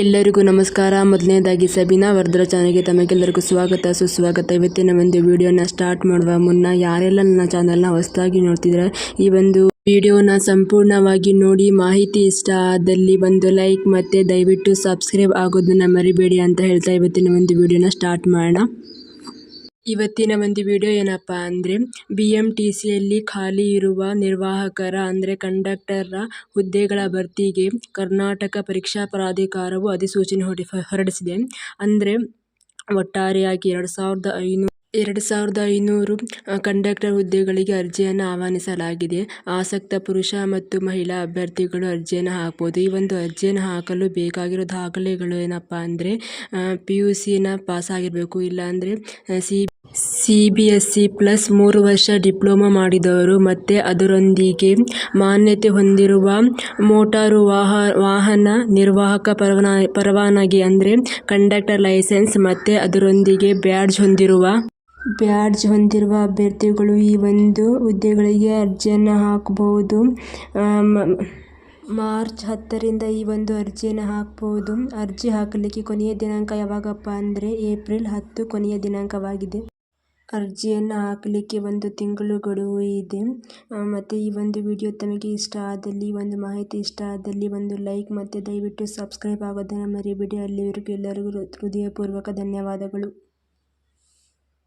ಎಲ್ಲರಿಗೂ ನಮಸ್ಕಾರ. ಮೊದಲನೇದಾಗಿ ಸಬಿನಾ ವರ್ಧರ ಚಾನಲ್ಗೆ ತಮಗೆಲ್ಲರಿಗೂ ಸ್ವಾಗತ. ಸುಸ್ವಾಗತ. ಇವತ್ತಿನ ಒಂದು ವಿಡಿಯೋನ ಸ್ಟಾರ್ಟ್ ಮಾಡುವ ಮುನ್ನ ಯಾರೆಲ್ಲ ನನ್ನ ಚಾನಲ್ನ ಹೊಸದಾಗಿ ನೋಡ್ತಿದ್ರೆ ಈ ಒಂದು ವಿಡಿಯೋನ ಸಂಪೂರ್ಣವಾಗಿ ನೋಡಿ, ಮಾಹಿತಿ ಇಷ್ಟ ಆದಲ್ಲಿ ಒಂದು ಲೈಕ್ ಮತ್ತೆ ದಯವಿಟ್ಟು ಸಬ್ಸ್ಕ್ರೈಬ್ ಆಗೋದನ್ನ ಮರಿಬೇಡಿ ಅಂತ ಹೇಳ್ತಾ ಇವತ್ತಿನ ಒಂದು ವಿಡಿಯೋನ ಸ್ಟಾರ್ಟ್ ಮಾಡೋಣ. ಇವತ್ತಿನ ಒಂದು ವಿಡಿಯೋ ಏನಪ್ಪ ಅಂದರೆ ಬಿ ಎಂ ಟಿ ಸಿಯಲ್ಲಿ ಖಾಲಿ ಇರುವ ನಿರ್ವಾಹಕರ, ಅಂದರೆ ಕಂಡಕ್ಟರ್ರ ಹುದ್ದೆಗಳ ಭರ್ತಿಗೆ ಕರ್ನಾಟಕ ಪರೀಕ್ಷಾ ಪ್ರಾಧಿಕಾರವು ಅಧಿಸೂಚನೆ ಹೊರಡಿಸಿದೆ. ಅಂದರೆ ಒಟ್ಟಾರೆಯಾಗಿ ಎರಡು ಸಾವಿರದ ಐನೂರು ಎರಡು ಸಾವಿರದ ಐನೂರು ಕಂಡಕ್ಟರ್ ಹುದ್ದೆಗಳಿಗೆ ಅರ್ಜಿಯನ್ನು ಆಹ್ವಾನಿಸಲಾಗಿದೆ. ಆಸಕ್ತ ಪುರುಷ ಮತ್ತು ಮಹಿಳಾ ಅಭ್ಯರ್ಥಿಗಳು ಅರ್ಜಿಯನ್ನು ಹಾಕ್ಬೋದು. ಈ ಒಂದು ಅರ್ಜಿಯನ್ನು ಹಾಕಲು ಬೇಕಾಗಿರೋ ದಾಖಲೆಗಳು ಏನಪ್ಪ ಅಂದರೆ ಪಿ ಯು ಸಿನ ಪಾಸ್ ಆಗಿರಬೇಕು ಇಲ್ಲಾಂದರೆ C C B S C plus ಮೂರು ವರ್ಷ ಡಿಪ್ಲೊಮಾ ಮಾಡಿದವರು ಮತ್ತು ಅದರೊಂದಿಗೆ ಮಾನ್ಯತೆ ಹೊಂದಿರುವ ಮೋಟಾರು ವಾಹ, ವಾಹನ ನಿರ್ವಾಹಕ ಪರವಾನ, ಪರವಾನಗಿ ಅಂದರೆ ಕಂಡಕ್ಟರ್ ಲೈಸೆನ್ಸ್ ಮತ್ತು ಅದರೊಂದಿಗೆ ಬ್ಯಾಡ್ಜ್ ಹೊಂದಿರುವ ಬ್ಯಾಡ್ಜ್ ಹೊಂದಿರುವ ಅಭ್ಯರ್ಥಿಗಳು ಈ ಒಂದು ಹುದ್ದೆಗಳಿಗೆ ಅರ್ಜಿಯನ್ನು ಹಾಕಬಹುದು ಮಾರ್ಚ್ ಹತ್ತರಿಂದ ಈ ಒಂದು ಅರ್ಜಿಯನ್ನು ಹಾಕಬಹುದು ಅರ್ಜಿ ಹಾಕಲಿಕ್ಕೆ ಕೊನೆಯ ದಿನಾಂಕ ಯಾವಾಗಪ್ಪ ಅಂದರೆ ಏಪ್ರಿಲ್ ಹತ್ತು ಕೊನೆಯ ದಿನಾಂಕವಾಗಿದೆ. ಅರ್ಜಿಯನ್ನು ಹಾಕಲಿಕ್ಕೆ ಒಂದು ತಿಂಗಳು ಗಡುವು ಇದೆ ಮತ್ತು ಈ ಒಂದು ವಿಡಿಯೋ ತಮಗೆ ಇಷ್ಟ ಆದಲ್ಲಿ, ಒಂದು ಮಾಹಿತಿ ಇಷ್ಟ ಆದಲ್ಲಿ ಒಂದು ಲೈಕ್ ಮತ್ತು ದಯವಿಟ್ಟು ಸಬ್ಸ್ಕ್ರೈಬ್ ಆಗೋದನ್ನು ಮರಿಬೇಡಿ. ಅಲ್ಲಿವರೆಗೂ ಎಲ್ಲರಿಗೂ ಹೃದಯಪೂರ್ವಕ ಧನ್ಯವಾದಗಳು.